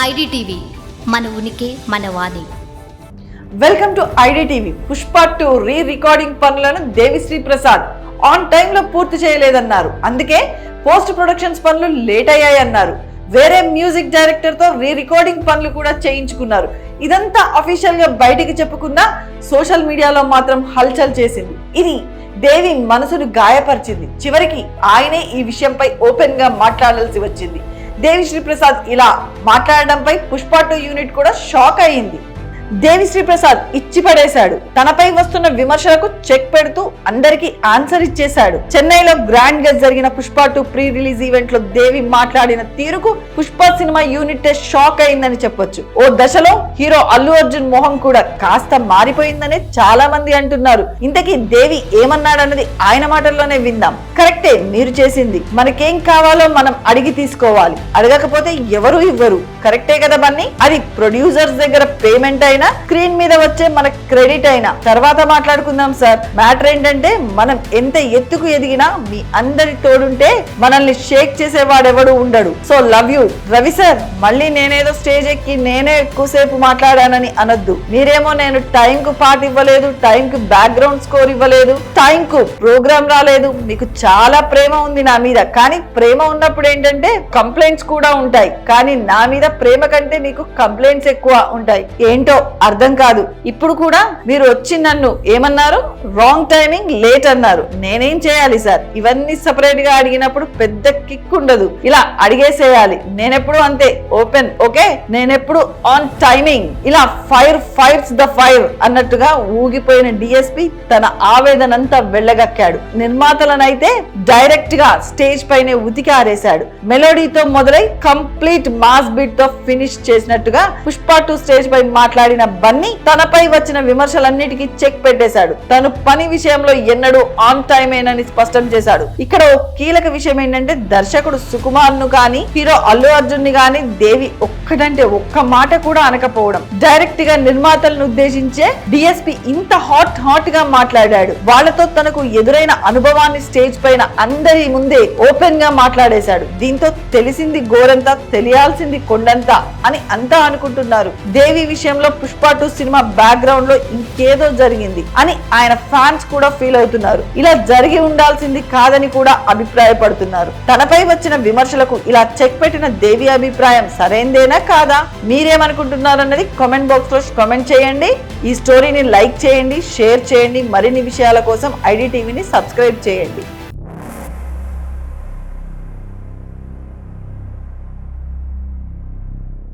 IDTV మన ఉనికి మన వాణి. Welcome to IDTV. Pushpa two re recording పనులను దేవిశ్రీ ప్రసాద్ ఆన్ టైంలో పూర్తి చేయలేదన్నారు. అందుకే పోస్ట్ ప్రొడక్షన్స్ పనులు లేట్ అయ్యాయన్నారు. వేరే మ్యూజిక్ డైరెక్టర్తో రీ రికార్డింగ్ పనులు కూడా చేయించుకున్నారు. ఇదంతా అఫీషియల్గా బయటికి చెప్పుకున్నా సోషల్ మీడియాలో మాత్రం హల్చల్ చేసింది. ఇది దేవి మనసును గాయపరిచింది. చివరికి ఆయనే ఈ విషయంపై ఓపెన్గా మాట్లాడాల్సి వచ్చింది. దేవిశ్రీ ప్రసాద్ ఇలా మాట్లాడడంపై పుష్ప టూ యూనిట్ కూడా షాక్ అయింది దేవిశ్రీ ప్రసాద్ ఇచ్చి పడేశాడు తనపై వస్తున్న విమర్శలకు చెక్ పెడుతూ అందరికీ ఆన్సర్ ఇచ్చేశాడు. చెన్నైలో గ్రాండ్గా జరిగిన పుష్ప టూ ప్రీ రిలీజ్ ఈవెంట్లో దేవి మాట్లాడిన తీరుకు పుష్ప సినిమా యూనిట్ షాక్ అయిందని చెప్పొచ్చు. ఓ దశలో హీరో అల్లు అర్జున్ మొహం కూడా కాస్త మారిపోయిందని చాలా మంది అంటున్నారు. ఇంతకీ దేవి ఏమన్నాడన్నది ఆయన మాటల్లోనే విందాం. కరెక్టే మీరు చేసింది. మనకేం కావాలో మనం అడిగి తీసుకోవాలి. అడగకపోతే ఎవరు ఇవ్వరు. కరెక్టే కదా బన్నీ? అది ప్రొడ్యూసర్స్ దగ్గర పేమెంట్ అయినా స్క్రీన్ మీద వచ్చే మన క్రెడిట్ అయినా. తర్వాత మాట్లాడుకుందాం సార్. మ్యాటర్ ఏంటంటే మనం ఎంత ఎత్తుకు ఎదిగినా మీ అందరి తోడుంటే మనల్ని షేక్ చేసేవాడెవడు ఉండడు. So love you. Ravi sir మళ్ళీ నేనేదో స్టేజ్ ఎక్కి నేనే ఎక్కువసేపు మాట్లాడానని అనొద్దు. మీరేమో నేను టైం కు పాట ఇవ్వలేదు టైం కు బ్యాక్గ్రౌండ్ స్కోర్ ఇవ్వలేదు టైం కు ప్రోగ్రామ్ రాలేదు. మీకు చాలా ప్రేమ ఉంది నా మీద. కానీ ప్రేమ ఉన్నప్పుడు ఏంటంటే కంప్లైంట్స్ కూడా ఉంటాయి. కానీ నా మీద ప్రేమ కంటే మీకు కంప్లైంట్స్ ఎక్కువ ఉంటాయి. ఏంటో అర్థం కాదు. ఇప్పుడు కూడా మీరు వచ్చి నన్ను ఏమన్నారు? రాంగ్ టైమింగ్ లేట్ అన్నారు. నేనేం చేయాలి సార్? ఇవన్నీ సపరేట్గా అడిగినప్పుడు పెద్ద కిక్ ఉండదు. ఇలా అడిగేసేయాలి. నేనెప్పుడు అంతే. ఓపెన్ ఓకే నేనెప్పుడు ఆన్ టైమింగ్ ఇలా ఫైర్ ఫైర్స్ ద ఫైర్ అన్నట్టుగా ఊగిపోయిన డిఎస్పి తన ఆవేదనంతా వెళ్ళగక్కాడు. నిర్మాతలనైతే డైరెక్ట్గా స్టేజ్ పైనే ఉతికి ఆరేశాడు. మెలోడీతో మొదలై కంప్లీట్ మాస్ బీట్ తో ఫినిష్ చేసినట్టుగా పుష్ప టూ స్టేజ్ పై మాట్లాడిన బన్నీ తనపై వచ్చిన విమర్శలన్నిటికీ చెక్ పెట్టేశాడు. తను పని విషయంలో ఎన్నడూ ఆన్ టైమేనని స్పష్టం చేశాడు. ఇక్కడ ఓ కీలక విషయం ఏంటంటే దర్శకుడు సుకుమార్ను కానీ హీరో అల్లు అర్జున్ని కానీ దేవి ఒక్కటంటే ఒక్క మాట కూడా అనకపోవడం. డైరెక్ట్గా నిర్మాతలను ఉద్దేశించే డిఎస్పి ఇంత హాట్ హాట్గా మాట్లాడాడు. వాళ్ళతో తనకు ఎదురైన అనుభవాన్ని స్టేజ్ పైన అందరి ముందే ఓపెన్గా మాట్లాడేశాడు. దీంతో తెలిసింది గోరంతా తెలియాల్సింది కొండ ఇదంతా అని అంతా అనుకుంటున్నారు. దేవి విషయంలో పుష్ప టూ సినిమా బ్యాక్గ్రౌండ్లో ఇంకేదో జరిగింది అని ఆయన ఫ్యాన్స్ కూడా ఫీల్ అవుతున్నారు. ఇలా జరిగి ఉండాల్సింది కాదని కూడా అభిప్రాయపడుతున్నారు. తనపై వచ్చిన విమర్శలకు ఇలా చెక్ పెట్టిన దేవి అభిప్రాయం సరైందేనా కాదా? మీరేమనుకుంటున్నారు అన్నది కామెంట్ బాక్స్లో కామెంట్ చేయండి. ఈ స్టోరీని లైక్ చేయండి షేర్ చేయండి. మరిన్ని విషయాల కోసం ఐడి టీవీని సబ్స్క్రైబ్ చేయండి.